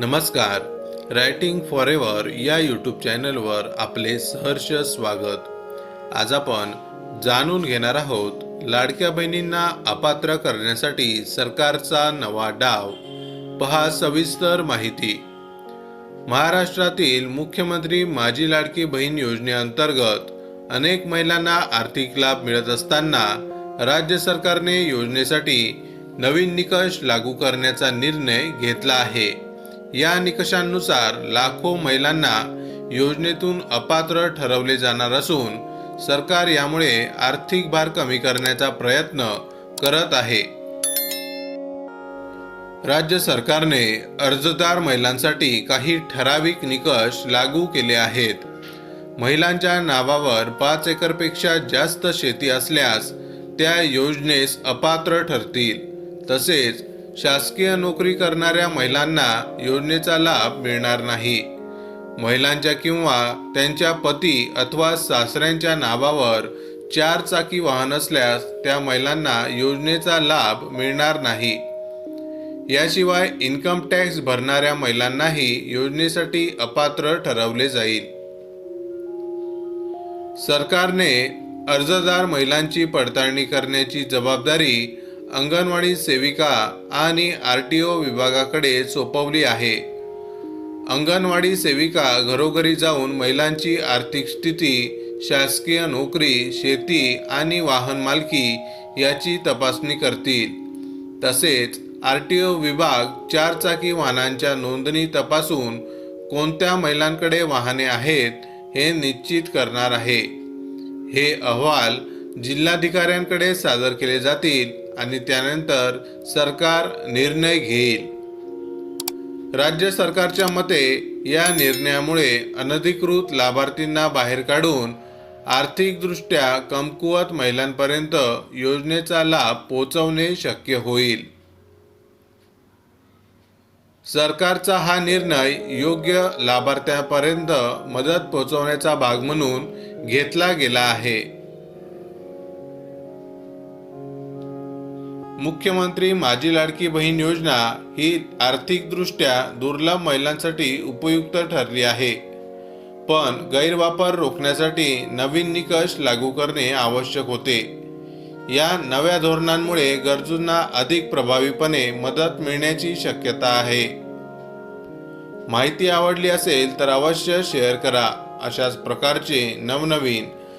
नमस्कार. Writing for ever या YouTube चॅनलवर आपले सहर्ष स्वागत. आज आपण जाणून घेणार आहोत लाडक्या बहिणींना अपात्र करण्यासाठी सरकारचा नवा डाव. पहा सविस्तर माहिती. महाराष्ट्रातील मुख्यमंत्री माझी लाडकी बहीण योजनेअंतर्गत अनेक महिलांना आर्थिक लाभ मिळत असताना राज्य सरकारने योजनेसाठी नवीन निकष लागू करण्याचा निर्णय घेतला आहे. या निकषांनुसार लाखो महिलांना योजनेतून अपात्र ठरवले जाणार असून सरकार यामुळे आर्थिक भार कमी करण्याचा प्रयत्न करत आहे. राज्य सरकारने अर्जदार महिलांसाठी काही ठराविक निकष लागू केले आहेत. महिलांच्या नावावर पाच एकरपेक्षा जास्त शेती असल्यास त्या योजनेस अपात्र ठरतील. तसेच शासकीय नोकरी करणाऱ्या महिलांना योजनेचा लाभ मिळणार नाही. महिलांच्या किंवा त्यांच्या पती अथवा सासऱ्यांच्या नावावर चार चाकी वाहन असल्यास त्या महिलांना योजनेचा लाभ मिळणार नाही. याशिवाय इन्कम टॅक्स भरणाऱ्या महिलांनाही योजनेसाठी अपात्र ठरवले जाईल. सरकारने अर्जदार महिलांची पडताळणी करण्याची जबाबदारी अंगणवाडी सेविका आणि आर टी ओ विभागाकडे सोपवली आहे. अंगणवाडी सेविका घरोघरी जाऊन महिलांची आर्थिक स्थिती शासकीय नोकरी शेती आणि वाहन मालकी याची तपासणी करतील. तसेच आर टी ओ विभाग चारचाकी वाहनांच्या नोंदणी तपासून कोणत्या महिलांकडे वाहने आहेत हे निश्चित करणार आहे. हे अहवाल जिल्हाधिकाऱ्यांकडे सादर केले जातील. आणि त्यानंतर सरकार निर्णय घेईल. राज्य सरकारच्या मते या निर्णयामुळे अनधिकृत लाभार्थींना बाहेर काढून आर्थिकदृष्ट्या कमकुवत महिलांपर्यंत योजनेचा लाभ पोहोचवणे शक्य होईल. सरकारचा हा निर्णय योग्य लाभार्थ्यापर्यंत मदत पोहोचवण्याचा भाग म्हणून घेतला गेला आहे. मुख्यमंत्री माझी लाडकी बहीण योजना ही आर्थिकदृष्ट्या दुर्लभ महिलांसाठी उपयुक्त ठरली आहे. पण गैरवापर रोखण्यासाठी नवीन निकष लागू करणे आवश्यक होते. या नव्या धोरणांमुळे गरजूंना अधिक प्रभावीपणे मदत मिळण्याची शक्यता आहे. माहिती आवडली असेल तर अवश्य शेअर करा. अशाच प्रकारचे नवनवीन